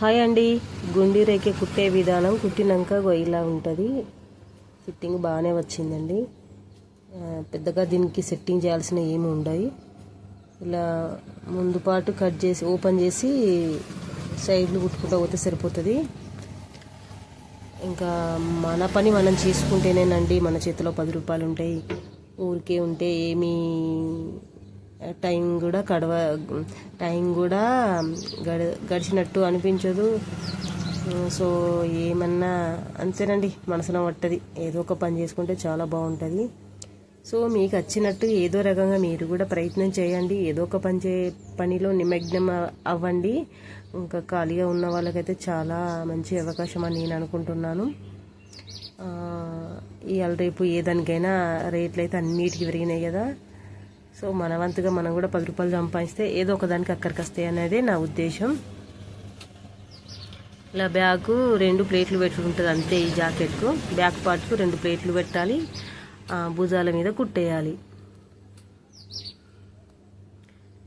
Hi అండి. గుండి రేఖ కుట్టే విధానం కుట్టినాక ఇలా ఉంటుంది. ఫిట్టింగ్ బాగానే వచ్చిందండి. పెద్దగా దీనికి సెట్టింగ్ చేయాల్సిన ఏమి ఉండవు ఇలా ముందు పాటు కట్ చేసి ఓపెన్ చేసి సైడ్లు కుట్టుకుంటూ పోతే సరిపోతుంది. ఇంకా మన పని మనం చేసుకుంటేనేనండి మన చేతిలో పది రూపాయలు ఉంటాయి ఊరికే ఉంటే ఏమీ టైం కూడా గడవ టైం కూడా గడ గడిచినట్టు అనిపించదు. సో ఏమన్నా అంతేనండి మనసున పట్టది. ఏదో ఒక పని చేసుకుంటే చాలా బాగుంటుంది. సో మీకు వచ్చినట్టు ఏదో రకంగా మీరు కూడా ప్రయత్నం చేయండి. ఏదో ఒక పని చే పనిలో నిమగ్నం అవ్వండి. ఇంకా ఖాళీగా ఉన్న వాళ్ళకైతే చాలా మంచి అవకాశం అని నేను అనుకుంటున్నాను. ఇవాళ రేపు ఏ దానికైనా రేట్లు అయితే అన్నిటికీ పెరిగినాయి కదా. సో మన వంతుగా మనం కూడా పది రూపాయలు సంపాదిస్తే ఏదో ఒక దానికి అక్కడికి వస్తాయి అనేది నా ఉద్దేశం. ఇలా బ్యాగ్ రెండు ప్లేట్లు పెట్టుకుంటుంది అంతే ఈ జాకెట్కు. బ్యాక్ పార్ట్కు రెండు ప్లేట్లు పెట్టాలి. భుజాల మీద కుట్టేయాలి.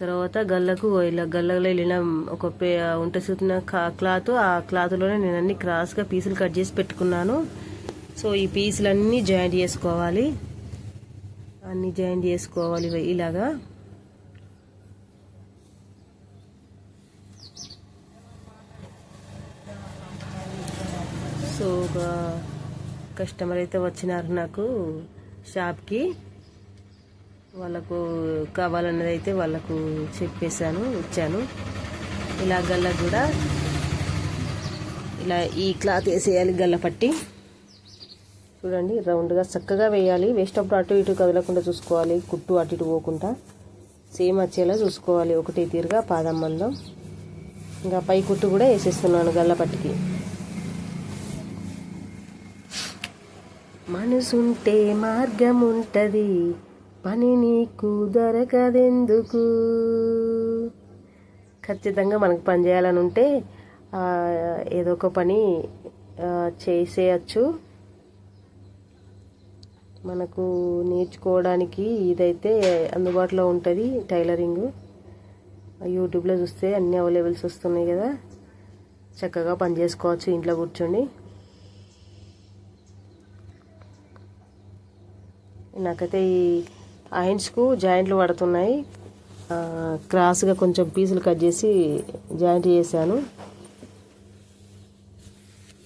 తర్వాత గల్లకు ఇలా గల్లలో వెళ్ళిన ఒక పే ఉంట చూసిన క్లాత్ ఆ క్లాత్లోనే నేను అన్ని క్రాస్గా పీసులు కట్ చేసి పెట్టుకున్నాను. సో ఈ పీసులన్నీ జాయింట్ చేసుకోవాలి. అన్ని జాయిన్ చేసుకోవాలి ఇలాగా. సో ఒక కస్టమర్ అయితే వచ్చినారు నాకు షాప్కి. వాళ్ళకు కావాలన్నది అయితే వాళ్ళకు చెప్పేశాను ఇచ్చాను. ఇలా గల్ల కూడా ఇలా ఈ క్లాత్ వేసేయాలి గల్ల పట్టి. చూడండి రౌండ్గా చక్కగా వేయాలి. అప్పుడు అటు ఇటు కదలకుండా చూసుకోవాలి. కుట్టు అటు ఇటు పోకుండా సేమ్ వచ్చేలా చూసుకోవాలి. ఒకటి తీరుగా పాదం మందం. ఇంకా పై కుట్టు కూడా వేసేస్తున్నాను గల్లపట్టికి మనసుంటే మార్గం ఉంటుంది పని నీకు దొరకదెందుకు? ఖచ్చితంగా మనకు పని చేయాలని ఉంటే ఏదో ఒక పని చేసేయచ్చు. మనకు నేర్చుకోవడానికి ఇదైతే అందుబాటులో ఉంటుంది టైలరింగ్. యూట్యూబ్లో చూస్తే అన్ని అవైలబుల్స్ వస్తున్నాయి కదా. చక్కగా పని చేసుకోవచ్చు ఇంట్లో కూర్చొని. నాకైతే ఈ హ్యాండ్స్కు జాయింట్లు పడుతున్నాయి. క్రాస్గా కొంచెం పీసులు కట్ చేసి జాయింట్ చేశాను.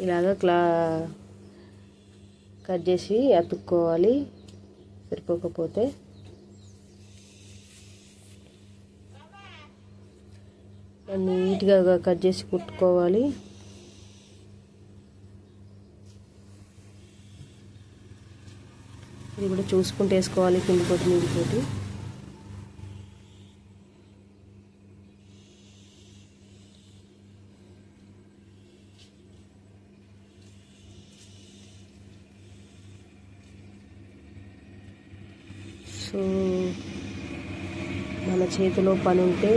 ఇలాగ క్లా కట్ చేసి అతుక్కోవాలి. సరిపోకపోతే నీట్గా కట్ చేసి కుట్టుకోవాలి. ఇది కూడా చూసుకుంటూ వేసుకోవాలి కింది కొట్టి మీది సో మన చేతిలో పని ఉంటే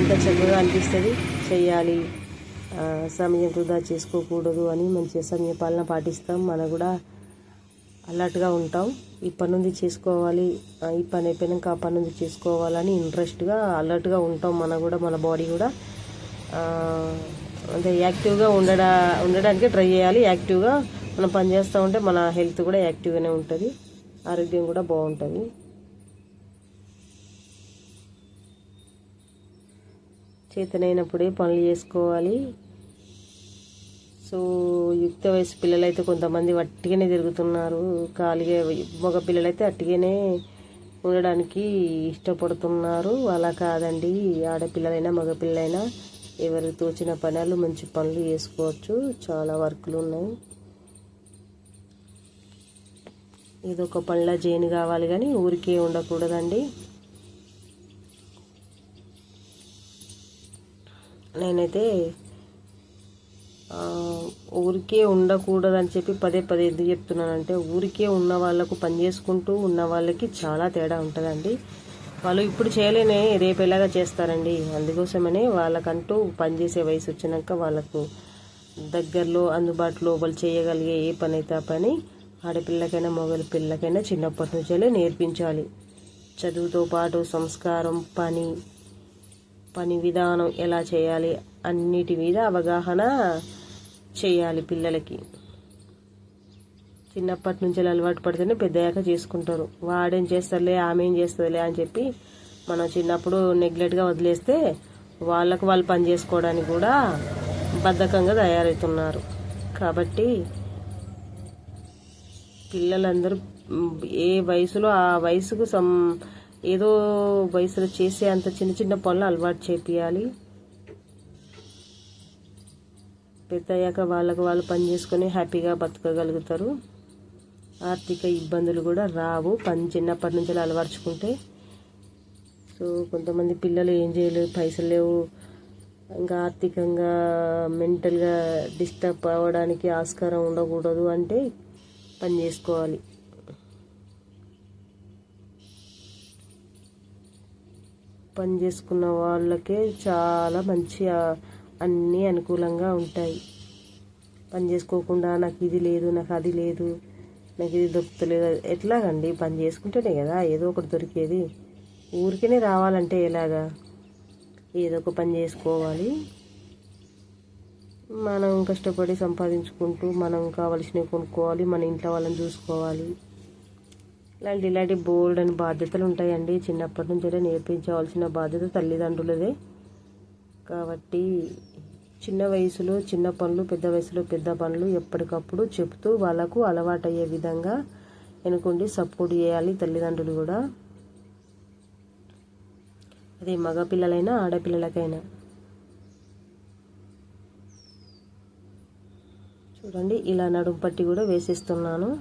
ఎంత చక్కగా అనిపిస్తుంది. చేయాలి సమయం వృధా చేసుకోకూడదు అని మంచిగా సమయపాలన పాటిస్తాం. మనం కూడా అలర్ట్గా ఉంటాం. ఈ పని ఉంది చేసుకోవాలి. ఈ పని అయిపోయినాక ఆ పని ఉంది చేసుకోవాలని ఇంట్రెస్ట్గా అలర్ట్గా ఉంటాం మనం కూడా మన బాడీ కూడా. అంటే యాక్టివ్గా ఉండడా ఉండడానికి ట్రై చేయాలి. యాక్టివ్గా మనం పని చేస్తూ ఉంటే మన హెల్త్ కూడా యాక్టివ్గానే ఉంటుంది. ఆరోగ్యం కూడా బాగుంటుంది. చేతనైనప్పుడే పనులు చేసుకోవాలి. సో యుక్త వయసు పిల్లలైతే కొంతమంది వట్టిగానే తిరుగుతున్నారు. ఖాళీగా మగ పిల్లలైతే అట్టిగానే ఉండడానికి ఇష్టపడుతున్నారు. అలా కాదండి. ఆడపిల్లలైనా మగపిల్లలైనా ఎవరు తోచిన పనులు మంచి పనులు చేసుకోవచ్చు. చాలా వర్కులు ఉన్నాయి. ఏదో ఒక పనిలో జైన్ కావాలి కానీ ఊరికే ఉండకూడదండి. నేనైతే ఊరికే ఉండకూడదని చెప్పి పదే పదే ఎందుకు చెప్తున్నానంటే ఊరికే ఉన్న వాళ్ళకు పని చేసుకుంటూ ఉన్న వాళ్ళకి చాలా తేడా ఉంటుందండి. వాళ్ళు ఇప్పుడు చేయలేనే రేపు ఎలాగా చేస్తారండి? అందుకోసమనే వాళ్ళకంటూ పనిచేసే వయసు వచ్చినాక వాళ్ళకు దగ్గరలో అందుబాటులో వాళ్ళు చేయగలిగే ఏ పని అయితే ఆ పని ఆడపిల్లకైనా మొగల పిల్లకైనా చిన్నప్పటి నుంచే నేర్పించాలి. చదువుతో పాటు సంస్కారం పని పని విధానం ఎలా చేయాలి అన్నిటి మీద అవగాహన చేయాలి పిల్లలకి. చిన్నప్పటి నుంచి అలవాటు పడితేనే పెద్దయ్యాక చేసుకుంటారు. వాడేం చేస్తారులే ఆమె ఏం చేస్తుందిలే అని చెప్పి మనం చిన్నప్పుడు నెగ్లెట్గా వదిలేస్తే వాళ్ళకు వాళ్ళు పని చేసుకోవడానికి కూడా బద్ధకంగా తయారవుతున్నారు. కాబట్టి పిల్లలందరూ ఏ వయసులో ఆ వయసుకు సం ఏదో వయసులో చేసే అంత చిన్న చిన్న పనులు అలవాటు చేపియాలి. పెద్ద అయ్యాక వాళ్ళకు వాళ్ళు పని చేసుకొని హ్యాపీగా బతకగలుగుతారు. ఆర్థిక ఇబ్బందులు కూడా రావు. పని చిన్నప్పటి నుంచి అలవర్చుకుంటే. సో కొంతమంది పిల్లలు ఏం చేయలేవు పైసలు లేవు. ఇంకా ఆర్థికంగా మెంటల్గా డిస్టర్బ్ అవ్వడానికి ఆస్కారం ఉండకూడదు అంటే పని చేసుకోవాలి. పని చేసుకున్న వాళ్ళకే చాలా మంచి అన్నీ అనుకూలంగా ఉంటాయి. పని చేసుకోకుండా నాకు ఇది లేదు నాకు అది లేదు నాకు ఇది దొరుకుతలేదు. ఎట్లాగండి? పని చేసుకుంటేనే కదా ఏదో ఒకటి దొరికేది. ఊరికనే రావాలంటే ఎలాగా? ఏదో ఒక పని చేసుకోవాలి. మనం కష్టపడి సంపాదించుకుంటూ మనం కావలసినవి కొనుక్కోవాలి మన ఇంట్లో వాళ్ళని చూసుకోవాలి. ఇలాంటి ఇలాంటి బోల్డ్ అని బాధ్యతలు ఉంటాయండి. చిన్నప్పటి నుంచి నేర్పించవలసిన బాధ్యత తల్లిదండ్రులదే. కాబట్టి చిన్న వయసులో చిన్న పనులు పెద్ద వయసులో పెద్ద పనులు ఎప్పటికప్పుడు చెప్తూ వాళ్ళకు అలవాటయ్యే విధంగా వెనుకుండి సపోర్ట్ చేయాలి తల్లిదండ్రులు కూడా. అదే మగపిల్లలైనా ఆడపిల్లలకైనా. చూడండి ఇలా నడుము పట్టి కూడా వేసేస్తున్నాను.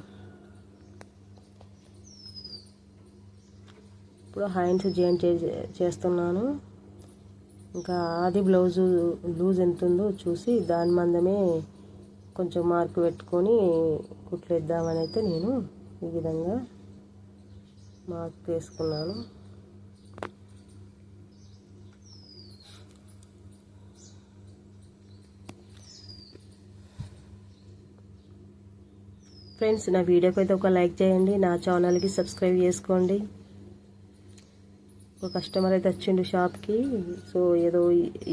ఇప్పుడు హ్యాండ్స్ జాయింట్ చే- చేస్తున్నాను. ఇంకా అది బ్లౌజు లూజ్ ఎంత ఉందో చూసి దాని మందమే కొంచెం మార్క్ పెట్టుకొని కుట్లేద్దామని అయితే నేను ఈ విధంగా మార్క్ వేసుకున్నాను ఫ్రెండ్స్ నా వీడియోకి అయితే ఒక లైక్ చేయండి నా ఛానల్కి సబ్స్క్రైబ్ చేసుకోండి. ఒక కస్టమర్ అయితే వచ్చిండు షాప్కి సో ఏదో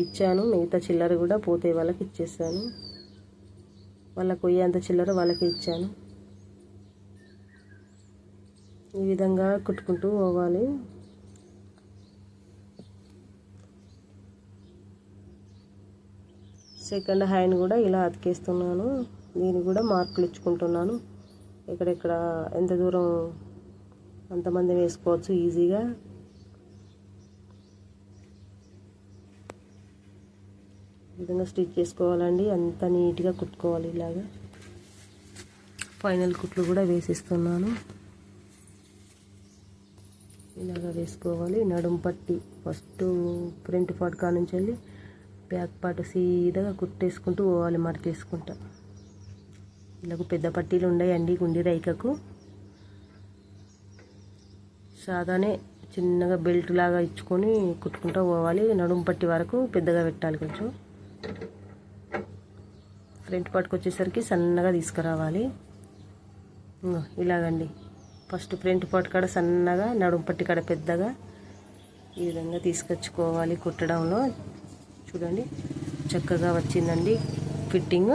ఇచ్చాను మిగతా చిల్లర కూడా పోతే వాళ్ళకి ఇచ్చేసాను. వాళ్ళకి పోయేంత చిల్లర వాళ్ళకి ఇచ్చాను. ఈ విధంగా కుట్టుకుంటూ పోవాలి. సెకండ్ హ్యాండ్ కూడా ఇలా అతికేస్తున్నాను. దీన్ని కూడా మార్కులు ఇచ్చుకుంటున్నాను. ఎక్కడెక్కడ ఎంత దూరం అంతమంది వేసుకోవచ్చు ఈజీగా. ఈ విధంగా స్టిచ్ చేసుకోవాలండి. అంత నీట్గా కుట్టుకోవాలి ఇలాగా. ఫైనల్ కుట్లు కూడా వేసిస్తున్నాను. ఇలాగా వేసుకోవాలి. నడుం పట్టి ఫస్ట్ ఫ్రంట్ పార్ట్ కానుంచి వెళ్ళి బ్యాక్ పార్ట్ సీదాగా కుట్టేసుకుంటూ పోవాలి మడతేసుకుంటా. ఇలాగ పెద్ద పట్టీలు ఉన్నాయండి గుండి రైకకు సాదానే చిన్నగా బెల్ట్ లాగా ఇచ్చుకొని కుట్టుకుంటూ పోవాలి. నడుము పట్టి వరకు పెద్దగా పెట్టాలి కొంచెం. ఫ్రంట్ పార్ట్కి వచ్చేసరికి సన్నగా తీసుకురావాలి. ఇలాగండి. ఫస్ట్ ఫ్రంట్ పార్ట్ కాడ సన్నగా నడుము పట్టి కాడ పెద్దగా ఈ విధంగా తీసుకొచ్చుకోవాలి కుట్టడంలో. చూడండి చక్కగా వచ్చిందండి fitting.